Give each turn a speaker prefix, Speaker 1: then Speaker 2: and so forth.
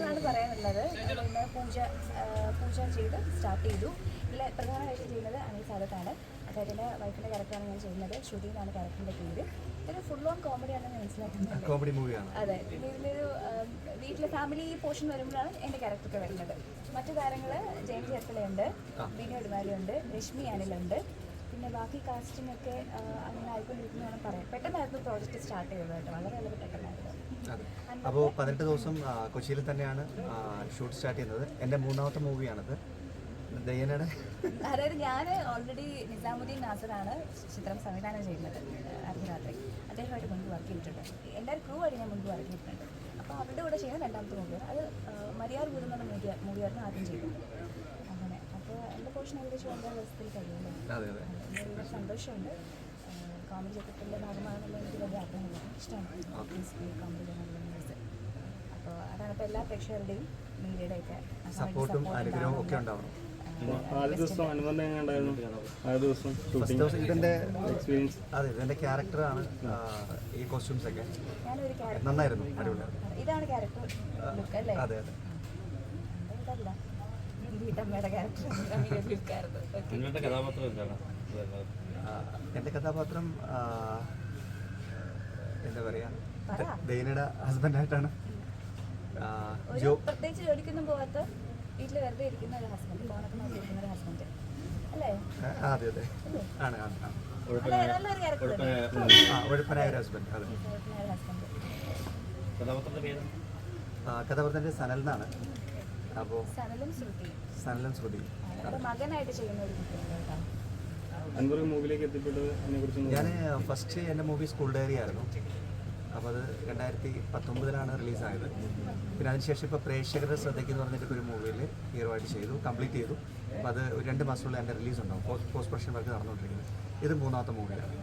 Speaker 1: എന്നാണ് പറയാനുള്ളത്. പിന്നെ പൂജ പൂജ ചെയ്ത് സ്റ്റാർട്ട് ചെയ്തു. ഇതിൽ പ്രധാനമായിട്ട് ചെയ്യുന്നത് അനിൽ സാദത്താണ്. അദ്ദേഹത്തിന്റെ വൈഫിന്റെ ക്യാരക്ടറാണ് ഞാൻ ചെയ്യുന്നത്. ശ്രുതി എന്നാണ് ക്യാരക്ടറിന്റെ പേര്. ഇതൊരു ഫുൾ ഓൺ കോമഡി ആണെന്ന് മനസ്സിലാക്കുന്നത്
Speaker 2: കോമഡി മൂവിയാണ്
Speaker 1: അതെ. പിന്നെ ഇതിലൊരു വീട്ടിലെ ഫാമിലി പോർഷൻ വരുമ്പോഴാണ് എന്റെ ക്യാരക്ടറൊക്കെ വരുന്നത്. മറ്റു താരങ്ങൾ ജയൻ ചേർത്തലയുണ്ട് ബിനു എടുമാലിയുണ്ട് രശ്മി അനിലുണ്ട്. പിന്നെ ബാക്കി കാസ്റ്റിംഗ് ഒക്കെ അങ്ങനെ ആയിക്കൊണ്ടിരിക്കുന്നതാണ് പറയാം. പെട്ടെന്നായിരുന്നു പ്രോജക്റ്റ് സ്റ്റാർട്ട് ചെയ്തത് കേട്ടോ വളരെ വളരെ പെട്ടെന്നായിരുന്നു.
Speaker 2: അപ്പോൾ പതിനെട്ട് ദിവസം കൊച്ചിയിൽ തന്നെയാണ് ഷൂട്ട് സ്റ്റാർട്ട് ചെയ്യുന്നത്. എന്റെ മൂന്നാമത്തെ മൂവിയാണത്. ദയ്യനാണ്
Speaker 1: അതായത് ഞാൻ ഓൾറെഡി നിസാമുദ്ദീൻ നാസറാണ് ചിത്രം സംവിധാനം ചെയ്യുന്നത് അർദ്ധരാത്രി. അദ്ദേഹമായിട്ട് മുൻപ് വർക്ക് ചെയ്തിട്ടുണ്ട്. എന്റെ ക്രൂ ആയിട്ട് ഞാൻ മുൻപ് വർക്ക് ചെയ്തിട്ടുണ്ട്. അപ്പോൾ അവരുടെ കൂടെ ചെയ്യുന്ന രണ്ടാമത്തെ മൂവിയാണ് അത് മരിയാർ ഗുരു എന്ന മൂവി മൂവിയായിരുന്നു ആദ്യം ചെയ്തത്. അങ്ങനെ. അപ്പോൾ എന്റെ പോർഷൻ ഏകദേശം ഒമ്പത് ദിവസത്തിൽ കഴിയുമല്ലോ സന്തോഷമുണ്ട്. കോമഡി ചിത്രത്തിന്റെ ഭാഗമാണെന്നുള്ള എനിക്ക് വലിയ ആഗ്രഹമില്ല ഇഷ്ടമാണ് കോമഡി ന്യൂസ് അപ്പോൾ അതാണ് ഇപ്പോൾ എല്ലാ പ്രേക്ഷകരുടെയും മീഡിയയുടെയൊക്കെ
Speaker 2: സപ്പോർട്ടും അനുഗ്രഹവും ഒക്കെ ഉണ്ടാവണം.
Speaker 3: ആദ്യ ദിവസം അനുബന്ധം എങ്ങനെ ഉണ്ടായിരുന്നു? ആദ്യ ദിവസം
Speaker 2: ഫസ്റ്റ്
Speaker 3: ഷൂട്ടിംഗ്
Speaker 2: ദിവസം
Speaker 3: എക്സ്പീരിയൻസ്
Speaker 2: അതെ ക്യാരക്ടറാണ് ഈ കോസ്റ്റ്യൂംസ് ഒക്കെ. നന്നായിരുന്നു
Speaker 1: ഇതാണ് ക്യാരക്ടർ ലുക്ക് അല്ലേ?
Speaker 2: അതെ അതെ.
Speaker 1: വീട്ടമ്മയുടെ ക്യാരക്ടർ
Speaker 4: കഥാപാത്രം എന്താണ്?
Speaker 2: എന്റെ കഥാപാത്രം എന്താ പറയാ
Speaker 1: പറ.
Speaker 2: ദൈനയുടെ ഹസ്ബൻഡായിട്ടാണ്.
Speaker 1: പ്രത്യേകിച്ച് ജോലിക്കൊന്നും വീട്ടിൽ വെറുതെ ഇരിക്കുന്ന ഒരു ഹസ്ബൻഡ് ഫോണൊക്കെ ഒരു ഹസ്ബൻഡ്. അല്ലേ?
Speaker 2: ആ, അതെ അതെ. ആണ് ആണ്
Speaker 1: നല്ലൊരു
Speaker 2: ഒരു ഹസ്ബൻഡ് അതെ.
Speaker 4: കഥാപാത്രത്തിന്റെ
Speaker 2: സനൽ എന്നാണ് അപ്പോ
Speaker 1: സനലും ശ്രുതി
Speaker 2: സനലും ശ്രുതി
Speaker 1: മകനായിട്ട് ചെയ്യുന്ന ഒരു
Speaker 3: അൻവർ മൂവിലേക്ക് എത്തിപ്പെട്ടത് അതിനെ കുറിച്ച്
Speaker 2: ഞാൻ ഫസ്റ്റ് എന്റെ മൂവി സ്കൂൾ ഡയറി ആയിരുന്നു. അപ്പോൾ അത് രണ്ടായിരത്തി പത്തൊമ്പതിലാണ് റിലീസായത്. പിന്നെ അതിനുശേഷം ഇപ്പോൾ പ്രേക്ഷകരുടെ ശ്രദ്ധയ്ക്ക് എന്ന് പറഞ്ഞിട്ട് ഒരു മൂവിയിൽ ഹീറോ ആയിട്ട് ചെയ്തു കംപ്ലീറ്റ് ചെയ്തു. അപ്പോൾ അത് രണ്ട് മാസമുള്ള എന്റെ റിലീസ് ഉണ്ടാവും. പോസ്റ്റ് പ്രൊഡക്ഷൻ വർക്ക് നടന്നുകൊണ്ടിരിക്കുന്നത്. ഇത് മൂന്നാമത്തെ മൂവിയാണ്